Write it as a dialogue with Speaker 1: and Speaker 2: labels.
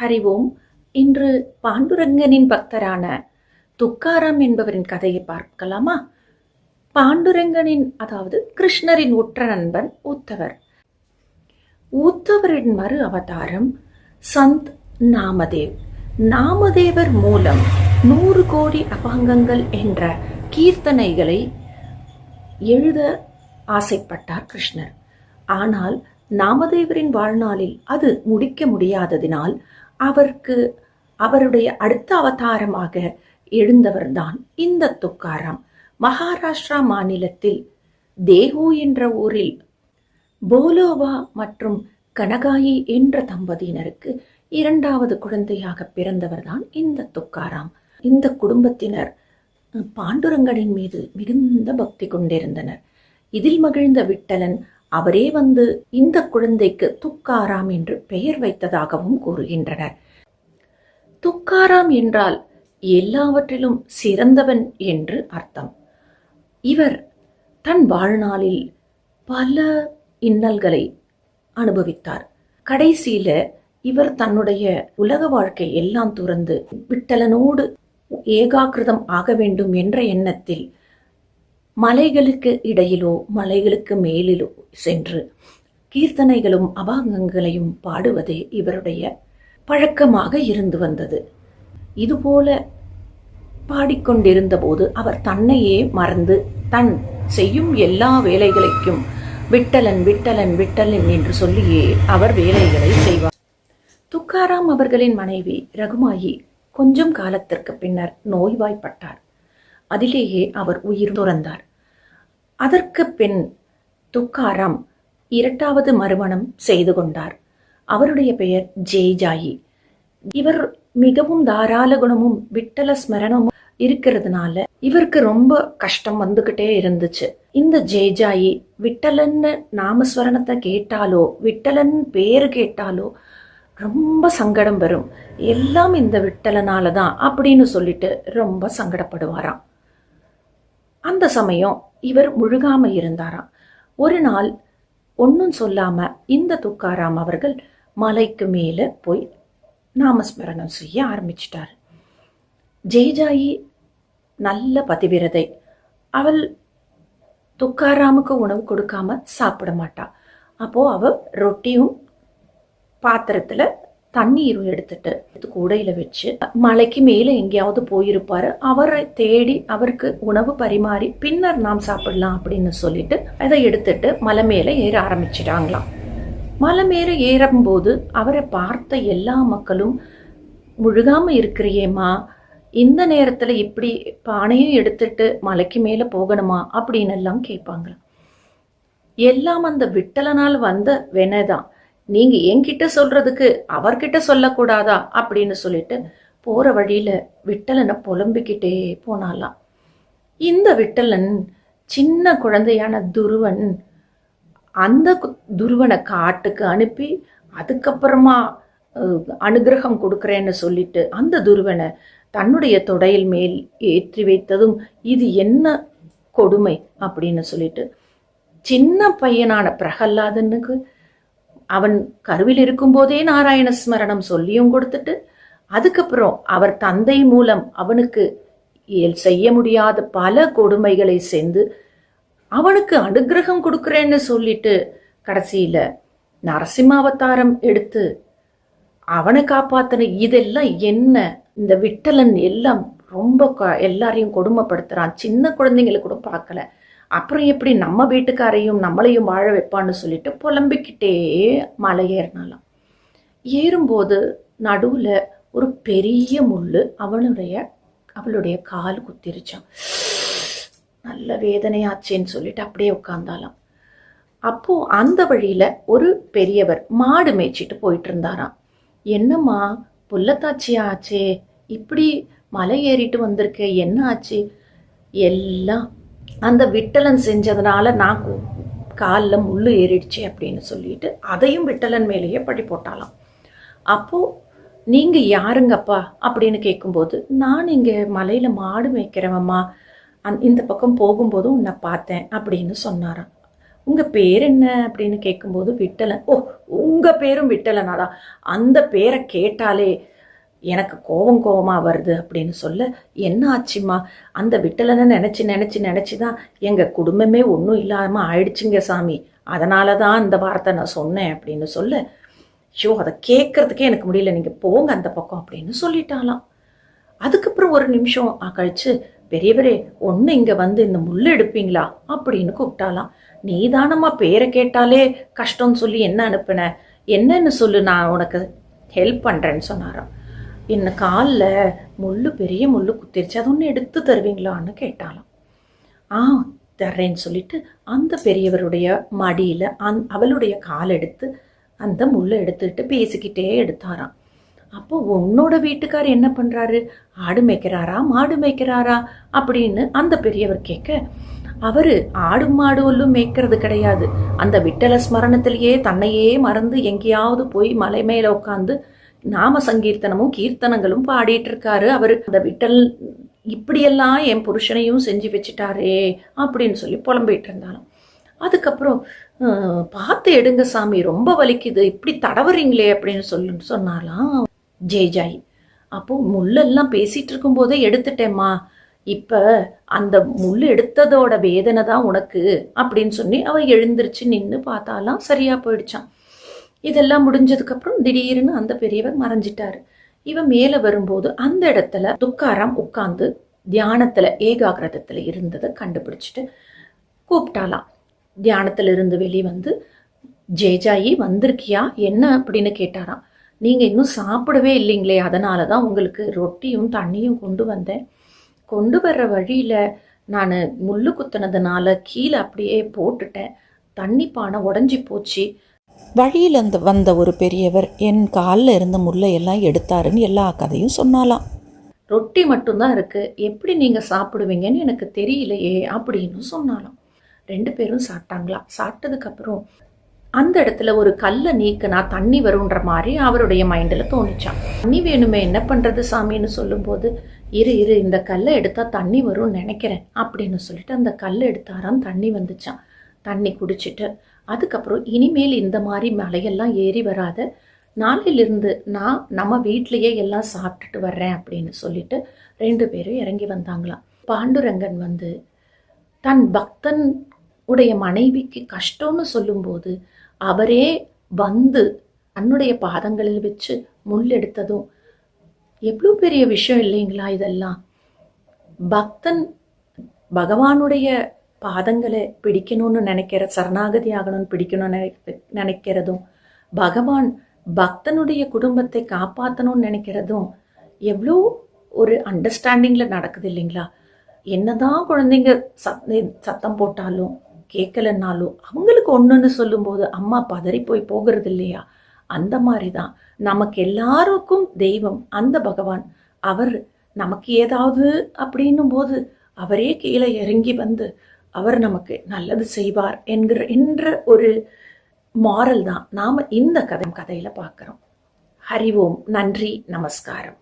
Speaker 1: ஹரிவோம் இன்று பாண்டுரங்கனின் பக்தரான துக்காராம் என்பவரின் கதையை பார்க்கலாமா? பாண்டுரங்கனின் அதாவது கிருஷ்ணரின் உற்ற நண்பன் உத்தவர். உத்தவரின் மறு அவதாரம் சந்த் நாமதேவ். நாமதேவர் மூலம் நூறு கோடி அபாங்கங்கள் என்ற கீர்த்தனைகளை எழுத ஆசைப்பட்டார் கிருஷ்ணர். ஆனால் நாமதேவரின் வாழ்நாளில் அது முடிக்க முடியாததினால் அவருக்கு அவருடைய அடுத்த அவதாரமாக எழுந்தவர்தான் இந்த துக்காராம். மகாராஷ்டிரா மாநிலத்தில் தேகு என்ற ஊரில் போலோவா மற்றும் கனகாயி என்ற தம்பதியினருக்கு இரண்டாவது குழந்தையாக பிறந்தவர்தான் இந்த துக்காராம். இந்த குடும்பத்தினர் பாண்டுரங்கனின் மீது மிகுந்த பக்தி கொண்டிருந்தனர். இதில் மகிழ்ந்த விட்டலன் அவரே வந்து இந்த குழந்தைக்கு துக்காராம் என்று பெயர் வைத்ததாகவும் கூறுகின்றனர். துக்காராம் என்றால் எல்லாவற்றிலும் சிறந்தவன் என்று அர்த்தம். இவர் தன் வாழ்நாளில் பல இன்னல்களை அனுபவித்தார். கடைசியில இவர் தன்னுடைய உலக வாழ்க்கை எல்லாம் துறந்து விட்டலனோடு ஏகாகிருதம் ஆக வேண்டும் என்ற எண்ணத்தில் மலைகளுக்கு இடையிலோ மலைகளுக்கு மேலிலோ சென்று கீர்த்தனைகளும் அபாங்கங்களையும் பாடுவதே இவருடைய பழக்கமாக இருந்து வந்தது. இதுபோல பாடிக்கொண்டிருந்தபோது அவர் தன்னையே மறந்து தன் செய்யும் எல்லா வேலைகளுக்கும் விட்டலன் விட்டலன் விட்டலன் என்று சொல்லியே அவர் வேலைகளை செய்வார். துக்காராம் அவர்களின் மனைவி ரகுமாயி கொஞ்சம் காலத்திற்கு பின்னர் நோய்வாய்ப்பட்டார். அதிலேயே அவர் உயிர் துறந்தார். அதற்கு பின் துக்காராம் இரண்டாவது மறுமணம் செய்து கொண்டார். அவருடைய பெயர் ஜெய்ஜாயி. இவர் மிகவும் தாராள குணமும் விட்டல ஸ்மரணமும் இருக்கிறதுனால இவருக்கு ரொம்ப கஷ்டம் வந்துகிட்டே இருந்துச்சு. இந்த ஜெய்ஜாயி விட்டலன்னு நாமஸ்வரணத்தை கேட்டாலோ விட்டலன் பேரு கேட்டாலோ ரொம்ப சங்கடம் வரும் எல்லாம் இந்த விட்டலனால தான் அப்படின்னு சொல்லிட்டு ரொம்ப சங்கடப்படுவாராம். அந்த சமயம் இவர் முழுகாம இருந்தாராம். ஒரு நாள் ஒன்றும் சொல்லாம இந்த துக்காராம் அவர்கள் மலைக்கு மேலே போய் நாமஸ்மரணம் செய்ய ஆரம்பிச்சிட்டார். ஜெய்ஜாயி நல்ல பதிவிரதை. அவள் துக்காராமுக்கு உணவு கொடுக்காம சாப்பிட மாட்டா. அப்போ அவள் ரொட்டியும் பாத்திரத்தில் தண்ணீரும் எடுத்துட்டு கூடையில வச்சு மலைக்கு மேல எங்கேயாவது போயிருப்பாரு. அவரை தேடி அவருக்கு உணவு பரிமாறி பின்னர் நாம் சாப்பிடலாம் அப்படின்னு சொல்லிட்டு அதை எடுத்துட்டு மலை மேல ஏற ஆரம்பிச்சிட்டாங்களாம். மலை மேல ஏறும்போது அவரை பார்த்த எல்லா மக்களும் முழுகாம இருக்கிறியேம்மா இந்த நேரத்துல இப்படி பானையும் எடுத்துட்டு மலைக்கு மேல போகணுமா? அப்படின்னு எல்லாம் கேட்பாங்களாம். எல்லாம் அந்த விட்டலனால் வந்த வெனதான். நீங்க என்கிட்ட சொல்றதுக்கு அவர்கிட்ட சொல்லக்கூடாதா அப்படின்னு சொல்லிட்டு போற வழியில விட்டலனை புலம்பிக்கிட்டே போனாலாம் இந்த விட்டலன் சின்ன குழந்தையான துருவன் அந்த துருவனை காட்டுக்கு அனுப்பி அதுக்கப்புறமா அனுகிரகம் கொடுக்குறேன்னு சொல்லிட்டு அந்த துருவனை தன்னுடைய தொடையில் மேல் ஏற்றி வைத்ததும் இது என்ன கொடுமை அப்படின்னு சொல்லிட்டு சின்ன பையனான பிரகல்லாதனுக்கு அவன் கருவில் இருக்கும்போதே நாராயண ஸ்மரணம் சொல்லியும் கொடுத்துட்டு அதுக்கப்புறம் அவர் தந்தை மூலம் அவனுக்கு செய்ய முடியாத பல கொடுமைகளை செஞ்சு அவனுக்கு அனுகிரகம் கொடுக்குறேன்னு சொல்லிட்டு கடைசியில நரசிம்மாவதாரம் எடுத்து அவனை காப்பாத்தின இதெல்லாம் என்ன? இந்த விட்டலன் எல்லாம் ரொம்ப க- எல்லாரையும் கொடுமைப்படுத்துறான். சின்ன குழந்தைங்களை கூட பார்க்கல. அப்புறம் எப்படி நம்ம வீட்டுக்காரையும் நம்மளையும் வாழ வைப்பான்னு சொல்லிட்டு புலம்பிக்கிட்டே மலை ஏறினாலாம் ஏறும்போது நடுவுல ஒரு பெரிய முள்ளு அவனுடைய அவளுடைய கால் குத்திருச்சான் நல்ல வேதனையாச்சேன்னு சொல்லிட்டு அப்படியே உட்காந்தாலாம் அப்போ அந்த வழியில ஒரு பெரியவர் மாடு மேய்ச்சிட்டு போயிட்டு இருந்தாராம். என்னம்மா புல்லத்தாச்சியா ஆச்சே? இப்படி மலை ஏறிட்டு வந்திருக்க என்ன ஆச்சு? எல்லாம் அந்த விட்டலன் செஞ்சதுனால நான் காலில் முள் ஏறிடுச்சு அப்படின்னு சொல்லிட்டு அதையும் விட்டலன் மேலேயே படி போட்டாலாம். அப்போது நீங்கள் யாருங்கப்பா? அப்படின்னு கேட்கும்போது நான் இங்கே மலையில் மாடு மேய்க்கிறவம்மா. அந் இந்த பக்கம் போகும்போதும் உன்னை பார்த்தேன் அப்படின்னு சொன்னாராம். உங்கள் பேர் என்ன? அப்படின்னு கேட்கும்போது விட்டலன் ஓ உங்கள் பேரும் விட்டலனாடா. அந்த பேரை கேட்டாலே எனக்கு கோபம் கோபமாக வருது அப்படின்னு சொல்ல என்ன ஆச்சுமா அந்த விட்டலனை நினச்சி நினச்சி நினச்சி தான் எங்கள் குடும்பமே ஒன்றும் இல்லாமல் ஆயிடுச்சுங்க சாமி. அதனால தான் அந்த வார்த்தை நான் சொன்னேன் அப்படின்னு சொல்ல ஷோ அதை கேட்கறதுக்கே எனக்கு முடியல. நீங்கள் போங்க அந்த பக்கம் அப்படின்னு சொல்லிட்டாலாம் அதுக்கப்புறம் ஒரு நிமிஷம் ஆ கழிச்சு பெரியவரே ஒன்று இங்கே வந்து இந்த முள் எடுப்பீங்களா? அப்படின்னு கூப்பிட்டாலாம் நீ தானம்மா பேரை கேட்டாலே கஷ்டம்னு சொல்லி என்ன அனுப்புன? என்னன்னு சொல்லு நான் உனக்கு ஹெல்ப் பண்ணுறேன்னு சொன்னாராம். என்ன காலில் முள் பெரிய முள்ளு குத்திருச்சு. அது ஒன்று எடுத்து தருவீங்களான்னு கேட்டாலாம் ஆ தர்றேன்னு சொல்லிட்டு அந்த பெரியவருடைய மடியில் அந் அவளுடைய கால் எடுத்து அந்த முள்ளை எடுத்துக்கிட்டு பேசிக்கிட்டே எடுத்தாராம். அப்போ உன்னோட வீட்டுக்கார் என்ன பண்ணுறாரு ஆடு மேய்க்கிறாரா? மாடு மேய்க்கிறாரா? அப்படின்னு அந்த பெரியவர் கேட்க அவர் ஆடு மாடு ஒல்லும் மேய்க்கிறது கிடையாது. அந்த விட்டல ஸ்மரணத்திலேயே தன்னையே மறந்து எங்கேயாவது போய் மலை மேலே உட்காந்து நாம சங்கீர்த்தனமும் கீர்த்தனங்களும் பாடிட்டு இருக்காரு அவர் அந்த விட்டல் இப்படியெல்லாம் என் புருஷனையும் செஞ்சு வச்சுட்டாரே அப்படின்னு சொல்லி புலம்பிட்டு இருந்தாலும் அதுக்கப்புறம் பார்த்து எடுங்க சாமி ரொம்ப வலிக்குது இப்படி தடவுறீங்களே அப்படின்னு சொல்லி சொன்னாலாம் ஜெய்ஜாய் அப்போ முள்ளெல்லாம் பேசிட்டு இருக்கும்போதே எடுத்துட்டேம்மா. இப்போ அந்த முள் எடுத்ததோட வேதனை தான் உனக்கு அப்படின்னு சொல்லி அவ எழுந்திருச்சு நின்று பார்த்தாலாம் சரியா போயிடுச்சான் இதெல்லாம் முடிஞ்சதுக்கப்புறம் திடீர்னு அந்த பெரியவர் மறைஞ்சிட்டாரு. இவன் மேலே வரும்போது அந்த இடத்துல துக்காராம் உட்கார்ந்து தியானத்தில் ஏகாகிரதத்தில் இருந்ததை கண்டுபிடிச்சிட்டு கூப்பிட்டாலாம் தியானத்தில் இருந்து வெளியே வந்து ஜெயஜாயி வந்திருக்கியா? என்ன? அப்படின்னு கேட்டாராம். நீங்கள் இன்னும் சாப்பிடவே இல்லைங்களே அதனால தான் உங்களுக்கு ரொட்டியும் தண்ணியும் கொண்டு வந்தேன். கொண்டு வர்ற வழியில் நான் முள்ளு குத்துனதுனால கீழே அப்படியே போட்டுட்டேன். தண்ணி பானை உடஞ்சி போச்சு.
Speaker 2: வழியில் அந்த வந்த ஒரு பெரியவர் என் காலில் இருந்த முல்லை எல்லாம் எடுத்தாருன்னு எல்லா கதையும் சொன்னாலாம்.
Speaker 1: ரொட்டி மட்டும்தான் இருக்குது எப்படி நீங்கள் சாப்பிடுவீங்கன்னு எனக்கு தெரியலையே அப்படின்னு சொன்னாலாம். ரெண்டு பேரும் சாப்பிட்டாங்களா. சாப்பிட்டதுக்கப்புறம் அந்த இடத்துல ஒரு கல்லை நீக்கினா தண்ணி வரும்ன்ற மாதிரி அவருடைய மைண்டில் தோணிச்சான் தண்ணி வேணுமே என்ன பண்ணுறது சாமின்னு சொல்லும்போது இரு இரு இந்த கல்லை எடுத்தால் தண்ணி வரும்னு நினைக்கிறேன் அப்படின்னு சொல்லிட்டு அந்த கல்லை எடுத்தாராம். தண்ணி வந்துச்சான் தண்ணி குடிச்சிட்டு அதுக்கப்புறம் இனிமேல் இந்த மாதிரி மலையெல்லாம் ஏறி வராத நாளையிலிருந்து நான் நம்ம வீட்லேயே எல்லாம் சாப்பிட்டுட்டு வர்றேன் அப்படின்னு சொல்லிட்டு ரெண்டு பேரும் இறங்கி வந்தாங்களாம். பாண்டுரங்கன் வந்து தன் பக்தன் உடைய மனைவிக்கு கஷ்டம்னு சொல்லும்போது அவரே வந்து தன்னுடைய பாதங்களில் வச்சு முள் எடுத்ததும் எவ்வளோ பெரிய விஷயம் இல்லைங்களா இதெல்லாம்? பக்தன் பகவானுடைய பாதங்களை பிடிக்கணும்னு நினைக்கிற சரணாகதி ஆகணும்னு பிடிக்கணும்னு நினைக்க நினைக்கிறதும் பகவான் பக்தனுடைய குடும்பத்தை காப்பாற்றணும்னு நினைக்கிறதும் எவ்வளோ ஒரு அண்டர்ஸ்டாண்டிங்கில் நடக்குது இல்லைங்களா? என்னதான் குழந்தைங்க சத் சத்தம் போட்டாலும் கேட்கலன்னாலும் அவங்களுக்கு ஒன்றுன்னு சொல்லும்போது அம்மா பதறி போய் போகிறது இல்லையா? அந்த மாதிரி தான் நமக்கு எல்லாருக்கும் தெய்வம். அந்த பகவான் அவர் நமக்கு ஏதாவது அப்படின்னும் போது அவரே கீழே இறங்கி வந்து அவர் நமக்கு நல்லது செய்வார் என்கிற என்ற ஒரு மாரல் தான். நாம் இந்த கதை கதையில் பார்க்குறோம். ஹரி ஓம். நன்றி. நமஸ்காரம்.